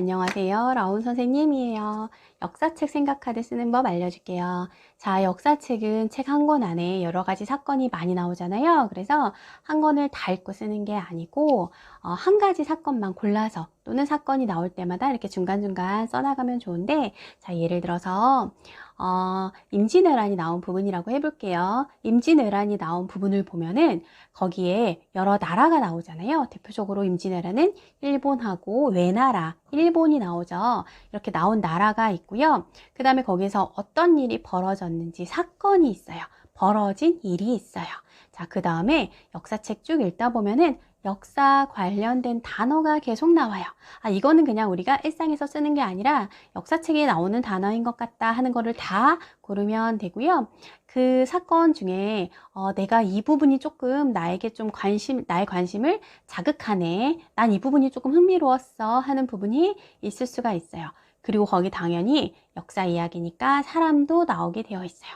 안녕하세요. 라운 선생님이에요. 역사책 생각카드 쓰는 법 알려줄게요. 자, 역사책은 책 한 권 안에 여러 가지 사건이 많이 나오잖아요. 그래서 한 권을 다 읽고 쓰는 게 아니고, 어, 한 가지 사건만 골라서 또는 사건이 나올 때마다 이렇게 중간중간 써나가면 좋은데, 자, 예를 들어서, 어, 임진왜란이 나온 부분이라고 해볼게요. 임진왜란이 나온 부분을 보면은 거기에 여러 나라가 나오잖아요. 대표적으로 임진왜란은 일본하고 외나라, 일본이 나오죠. 이렇게 나온 나라가 있고요. 그 다음에 거기서 어떤 일이 벌어졌는지 사건이 있어요. 벌어진 일이 있어요. 자, 그 다음에 역사책 쭉 읽다 보면은 역사 관련된 단어가 계속 나와요. 아, 이거는 그냥 우리가 일상에서 쓰는 게 아니라 역사책에 나오는 단어인 것 같다 하는 거를 다 고르면 되고요. 그 사건 중에 어, 내가 이 부분이 조금 나에게 좀 관심, 나의 관심을 자극하네. 난 이 부분이 조금 흥미로웠어 하는 부분이 있을 수가 있어요. 그리고 거기 당연히 역사 이야기니까 사람도 나오게 되어 있어요.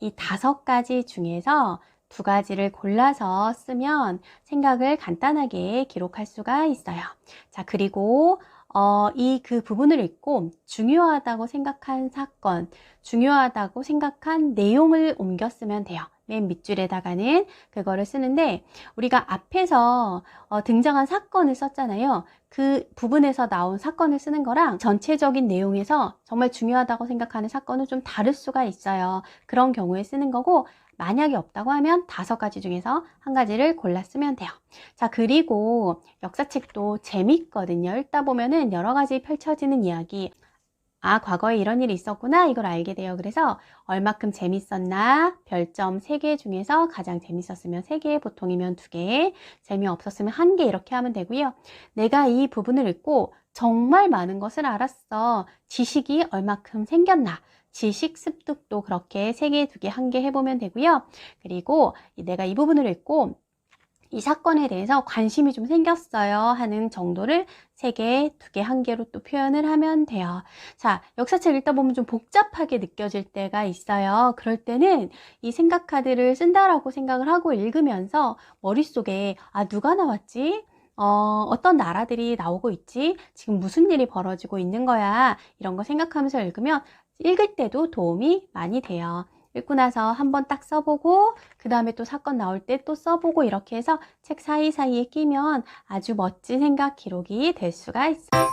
이 다섯 가지 중에서 두 가지를 골라서 쓰면 생각을 간단하게 기록할 수가 있어요. 자, 그리고 어, 이 그 부분을 읽고 중요하다고 생각한 사건, 중요하다고 생각한 내용을 옮겨 쓰면 돼요. 맨 밑줄에다가는 그거를 쓰는데 우리가 앞에서 어, 등장한 사건을 썼잖아요. 그 부분에서 나온 사건을 쓰는 거랑 전체적인 내용에서 정말 중요하다고 생각하는 사건은 좀 다를 수가 있어요. 그런 경우에 쓰는 거고 만약에 없다고 하면 다섯 가지 중에서 한 가지를 골라 쓰면 돼요. 자, 그리고 역사책도 재밌거든요. 읽다 보면은 여러 가지 펼쳐지는 이야기. 아, 과거에 이런 일이 있었구나. 이걸 알게 돼요. 그래서 얼마큼 재밌었나? 별점 3개 중에서 가장 재밌었으면 3개, 보통이면 2개, 재미없었으면 1개 이렇게 하면 되고요. 내가 이 부분을 읽고 정말 많은 것을 알았어. 지식이 얼마큼 생겼나? 지식 습득도 그렇게 3개, 2개, 1개 해보면 되고요. 그리고 내가 이 부분을 읽고 이 사건에 대해서 관심이 좀 생겼어요 하는 정도를 3개, 2개, 1개로 또 표현을 하면 돼요. 자, 역사책 읽다 보면 좀 복잡하게 느껴질 때가 있어요. 그럴 때는 이 생각카드를 쓴다라고 생각을 하고 읽으면서 머릿속에 아, 누가 나왔지? 어, 어떤 나라들이 나오고 있지? 지금 무슨 일이 벌어지고 있는 거야? 이런 거 생각하면서 읽으면 읽을 때도 도움이 많이 돼요. 읽고 나서 한번 딱 써보고 그 다음에 또 사건 나올 때 또 써보고 이렇게 해서 책 사이사이에 끼면 아주 멋진 생각 기록이 될 수가 있어요.